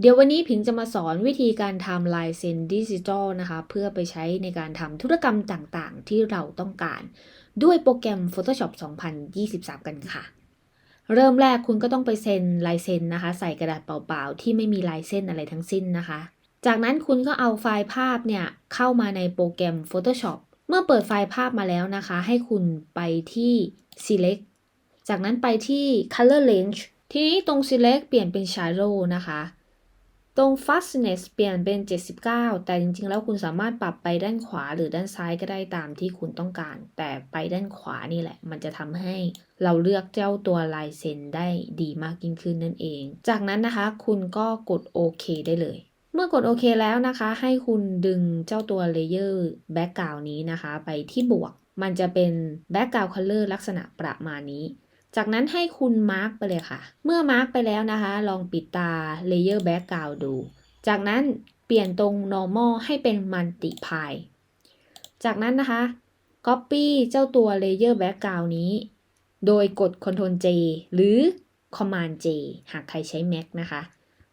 เดี๋ยววันนี้ผิงจะมาสอนวิธีการทำลายเซ็นดิจิทัลนะคะ เพื่อไปใช้ในการทำธุรกรรมต่างๆ ที่เราต้องการ ด้วยโปรแกรม Photoshop 2023 กันค่ะ เริ่มแรกคุณก็ต้องไปเซ็นลายเซ็นนะคะ ใส่กระดาษเปล่าๆ ที่ไม่มีลายเส้นอะไรทั้งสิ้นนะคะ จากนั้นคุณก็เอาไฟล์ภาพเนี่ย เข้ามาในโปรแกรม Photoshop เมื่อเปิดไฟล์ภาพมาแล้วนะคะ ให้คุณไปที่ select จากนั้นไปที่ color range ทีนี้ตรง select เปลี่ยนเป็น shadow นะคะ ตรง fastness เปลี่ยนเป็น 79 แต่จริงๆ แล้วคุณสามารถปรับไปด้านขวาหรือด้านซ้ายก็ได้ตามที่คุณต้องการ แต่ไปด้านขวานี่แหละ มันจะทำให้เราเลือกเจ้าตัวลายเซ็นได้ดีมากยิ่งขึ้นนั่นเอง จากนั้นนะคะ คุณก็กดโอเคได้เลย เมื่อกดโอเคแล้วนะคะ ให้คุณดึงเจ้าตัวเลเยอร์แบ็กกราวนี้นะคะ ไปที่บวก มันจะเป็นแบ็กกราวคัลเลอร์ลักษณะประมาณนี้ จากนั้นให้คุณมาร์กไปเลยค่ะ เมื่อมาร์กไปแล้วนะคะ ลองปิดตา Layer Background ดู จากนั้นเปลี่ยนตรง normal ให้เป็น multiply จากนั้นนะคะ copy เจ้าตัว Layer Background นี้ โดยกด Ctrl J หรือ Command J หากใครใช้ Mac นะคะ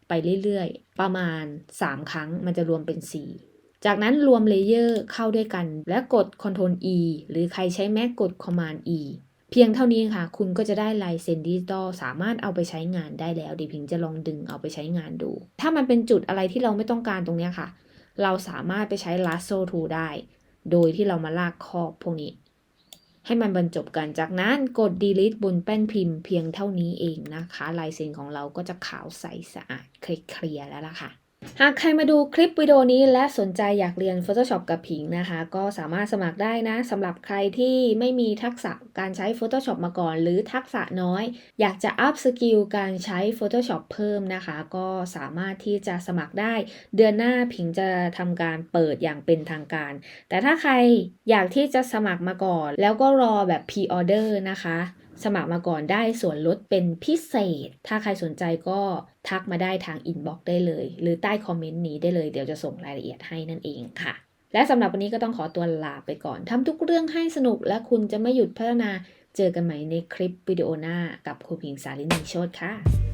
ไปเรื่อยๆ ประมาณ 3 ครั้งมันจะรวมเป็น 4 จากนั้นรวมเลเยอร์เข้าด้วยกัน และกด Ctrl E หรือใครใช้ Mac กด Command E เพียงเท่านี้ค่ะ คุณก็จะได้ลายเซ็นดิจิตอลสามารถเอาไปใช้งานได้แล้วดีพิงจะลองดึงเอาไปใช้งานดู ถ้ามันเป็นจุดอะไรที่เราไม่ต้องการตรงนี้ค่ะ เราสามารถไปใช้ lasso tool ได้ โดยที่เรามาลากครอบพวกนี้ ให้มันบรรจบกันจากนั้นกด delete บนแป้นพิมพ์เพียงเท่านี้เองนะคะ ลายเซ็นของเราก็จะขาวใสสะอาดเคลียร์แล้วล่ะค่ะ หากใครมาดูคลิปวิดีโอนี้และสนใจอยากเรียน Photoshop กับผิงนะคะ ก็สามารถสมัครได้นะสำหรับใครที่ไม่มีทักษะการใช้ Photoshop มาก่อน หรือทักษะน้อย อยากจะอัพสกิลการใช้ Photoshop เพิ่มนะคะ ก็สามารถที่จะสมัครได้ เดือนหน้าผิงจะทำการเปิดอย่างเป็นทางการ แต่ถ้าใครอยากที่จะสมัครมาก่อน แล้วก็รอแบบ Pre-order นะคะ สมัครมาก่อนได้ส่วนลดเป็นพิเศษ ถ้าใครสนใจก็ทักมาได้ทางอินบ็อกซ์ได้เลย หรือใต้คอมเมนต์นี้ได้เลย เดี๋ยวจะส่งรายละเอียดให้นั่นเองค่ะ และสำหรับวันนี้ก็ต้องขอตัวลาไปก่อนทำทุกเรื่องให้สนุกและคุณจะไม่หยุดพัฒนา เจอกันใหม่ในคลิปวิดีโอหน้ากับครูพิงสาลินีโชตค่ะ